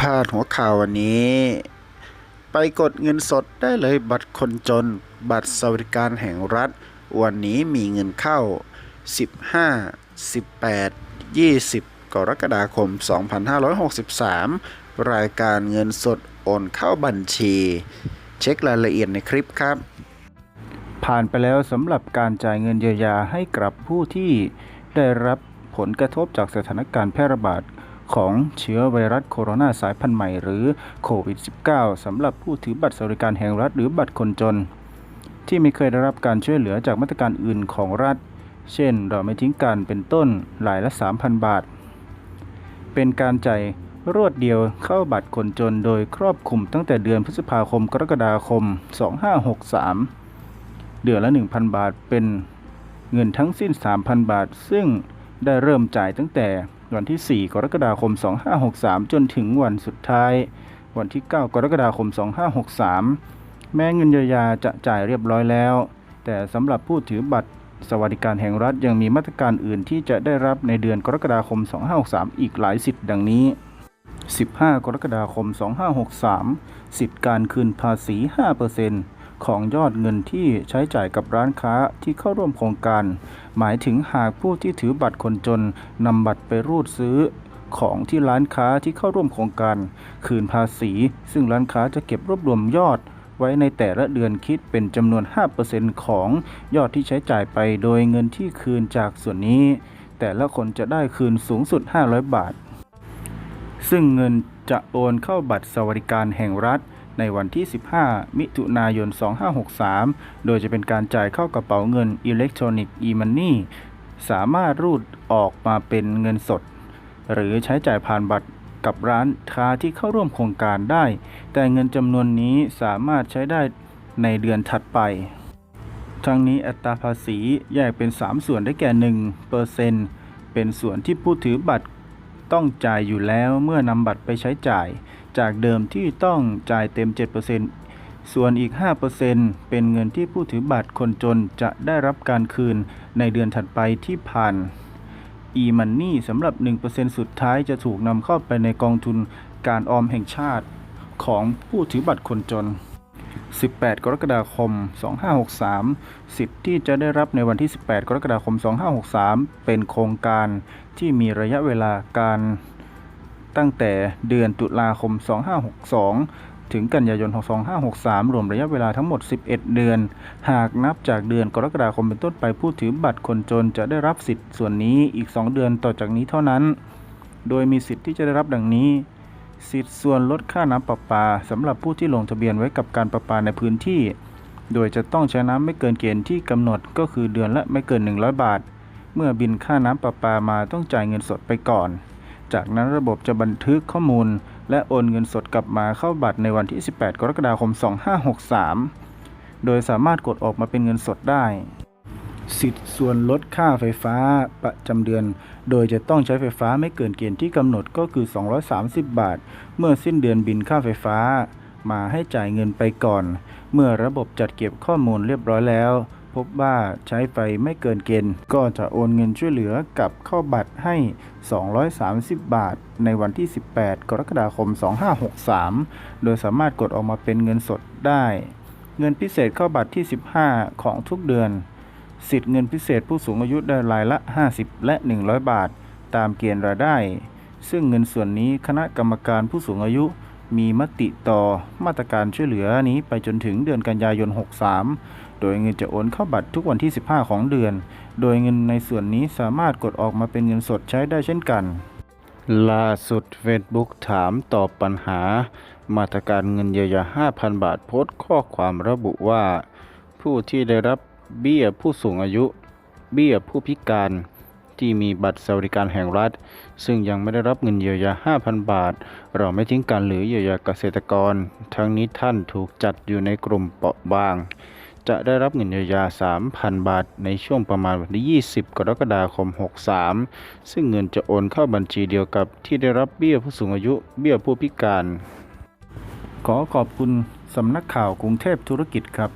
พาดหัวข่าววันนี้ ไปกดเงินสดได้เลยบัตรคนจน บัตรสวัสดิการแห่งรัฐ วันนี้มีเงินเข้า 15 18 20 กรกฎาคม 2563 รายการเงินสดโอนเข้าบัญชี เช็ครายละเอียดในคลิปครับ ผ่านไปแล้วสำหรับการจ่ายเงินเยียวยาให้กับผู้ที่ได้รับผลกระทบจากสถานการณ์แพร่ระบาด ของเชื้อไวรัสโคโรนาสายพันธุ์ใหม่ หรือโควิด -19 สำหรับผู้ถือบัตรสวัสดิการแห่งรัฐหรือบัตรคนจน ที่ไม่เคยได้รับการช่วยเหลือจากมาตรการอื่นของรัฐ เช่น เราไม่ทิ้งกันเป็นต้นหลายละ 3,000 บาท เป็นการจ่ายรวดเดียวเข้าบัตรคนจนโดยครอบคลุมตั้งแต่เดือนพฤษภาคมกรกฎาคม 2563 เดือนละ 1,000 บาทเป็นเงินทั้งสิ้น 3,000 บาท ซึ่งได้เริ่มจ่ายตั้งแต่ วันที่ 4 กรกฎาคม 2563 จนถึงวันสุดท้าย วันที่ 9 กรกฎาคม 2563 แม้เงินเยียวยาจะจ่ายเรียบร้อยแล้ว แต่สำหรับผู้ถือบัตรสวัสดิการแห่งรัฐยังมีมาตรการอื่นที่จะได้รับในเดือนกรกฎาคม 2563 อีกหลายสิทธิ์ดังนี้ 15 กรกฎาคม 2563 สิทธิ์การคืนภาษี 5% ของยอดเงินที่ใช้จ่ายกับร้านค้าที่เข้าร่วมโครงการ หมายถึงหากผู้ที่ถือบัตรคนจนนำบัตรไปรูดซื้อของที่ร้านค้าที่เข้าร่วมโครงการ คืนภาษี ซึ่งร้านค้าจะเก็บรวบรวมยอดไว้ในแต่ละเดือนคิดเป็นจำนวน 5%ของยอดที่ใช้จ่ายไปโดยเงินที่คืนจากส่วนนี้ แต่ละคนจะได้คืนสูงสุด 500 บาท ซึ่งเงินจะโอนเข้าบัตรสวัสดิการแห่งรัฐ ในวันที่ 15 มิถุนายน 2563 โดยจะเป็นการจ่ายเข้ากระเป๋าเงินอิเล็กทรอนิกส์ e-money สามารถรูดออกมาเป็นเงินสด หรือใช้จ่ายผ่านบัตรกับร้านค้าที่เข้าร่วมโครงการได้ แต่เงินจำนวนนี้สามารถใช้ได้ในเดือนถัดไป ทั้งนี้อัตราภาษีแยกเป็น 3 ส่วนได้แก่1%เป็นส่วนที่ผู้ถือบัตรต้องจ่ายอยู่แล้วเมื่อนำบัตรไปใช้จ่าย จากเดิมที่ต้องจ่ายเต็ม 7%ส่วนอีก 5%เป็นเงินที่ผู้ถือบัตรคนจนจะได้รับการคืนในเดือนถัดไปที่ผ่าน e-money สำหรับ 1%สุดท้ายจะถูกนำเข้าไปในกองทุนการออมแห่งชาติของผู้ถือบัตรคนจน 18 กรกฎาคม 2563 สิทธิ์ที่จะได้รับในวันที่ 18 กรกฎาคม 2563 เป็นโครงการที่มีระยะเวลาการ ตั้งแต่เดือนตุลาคม 2562 ถึงกันยายน 2563 รวมระยะเวลาทั้งหมด 11 เดือน หากนับจากเดือนกรกฎาคมเป็นต้นไปผู้ถือบัตรคนจนจะได้รับสิทธิ์ส่วนนี้อีก 2 เดือนต่อจากนี้เท่านั้น โดยมีสิทธิ์ที่จะได้รับดังนี้ สิทธิ์ส่วนลดค่าน้ำประปาสำหรับผู้ที่ลงทะเบียนไว้กับการประปาในพื้นที่ โดยจะต้องใช้น้ำไม่เกินเกณฑ์ที่กำหนดก็คือเดือนละไม่เกิน 100 บาท เมื่อบินค่าน้ำประปามาต้องจ่ายเงินสดไปก่อน จากนั้นระบบจะบันทึกข้อมูล และโอนเงินสดกลับมาเข้าบัตรในวันที่ 18 กรกฎาคม 2563 โดยสามารถกดออกมาเป็นเงินสดได้ สิทธิ์ส่วนลดค่าไฟฟ้าประจำเดือน โดยจะต้องใช้ไฟฟ้าไม่เกินเกณฑ์ที่กำหนดก็คือ 230 บาท เมื่อสิ้นเดือนบินค่าไฟฟ้า มาให้จ่ายเงินไปก่อน เมื่อระบบจัดเก็บข้อมูลเรียบร้อยแล้ว พบว่าใช้ไฟไม่เกินเกณฑ์ ก็จะโอนเงินช่วยเหลือกลับเข้าบัตรให้ 230 บาท ในวันที่ 18 กรกฎาคม 2563 โดยสามารถกดออกมาเป็นเงินสดได้ เงินพิเศษเข้าบัตรที่ 15 ของทุกเดือน สิทธิ์เงินพิเศษผู้สูงอายุได้รายละ 50 และ 100 บาท ตามเกณฑ์รายได้ ซึ่งเงินส่วนนี้คณะกรรมการผู้สูงอายุมีมติต่อมาตรการช่วยเหลือนี้ไปจนถึงเดือนกันยายน 63 โดยเงินจะโอนเข้าบัตรทุกวันที่ 15 ของเดือน โดยเงินในส่วนนี้สามารถกดออกมาเป็นเงินสดใช้ได้เช่นกัน ล่าสุด Facebook ถามตอบปัญหา มาตรการเงินเยียวยา 5,000 บาทโพสต์ข้อความระบุว่า ผู้ที่ได้รับเบี้ยผู้สูงอายุ เบี้ยผู้พิการที่มีบัตรสวัสดิการแห่งรัฐ ซึ่งยังไม่ได้รับเงินเยียวยา 5,000 บาท เราไม่ทิ้งกันหรือเยียวยาเกษตรกร ทั้งนี้ท่านถูกจัดอยู่ในกลุ่มเปราะบาง จะได้รับเงินเยียวยา 3,000 บาท ในช่วงประมาณวันที่ 20 กรกฎาคม 63 ซึ่งเงินจะโอนเข้าบัญชีเดียวกับที่ได้รับเบี้ยผู้สูงอายุ เบี้ยผู้พิการ ขอขอบคุณสำนักข่าวกรุงเทพธุรกิจครับ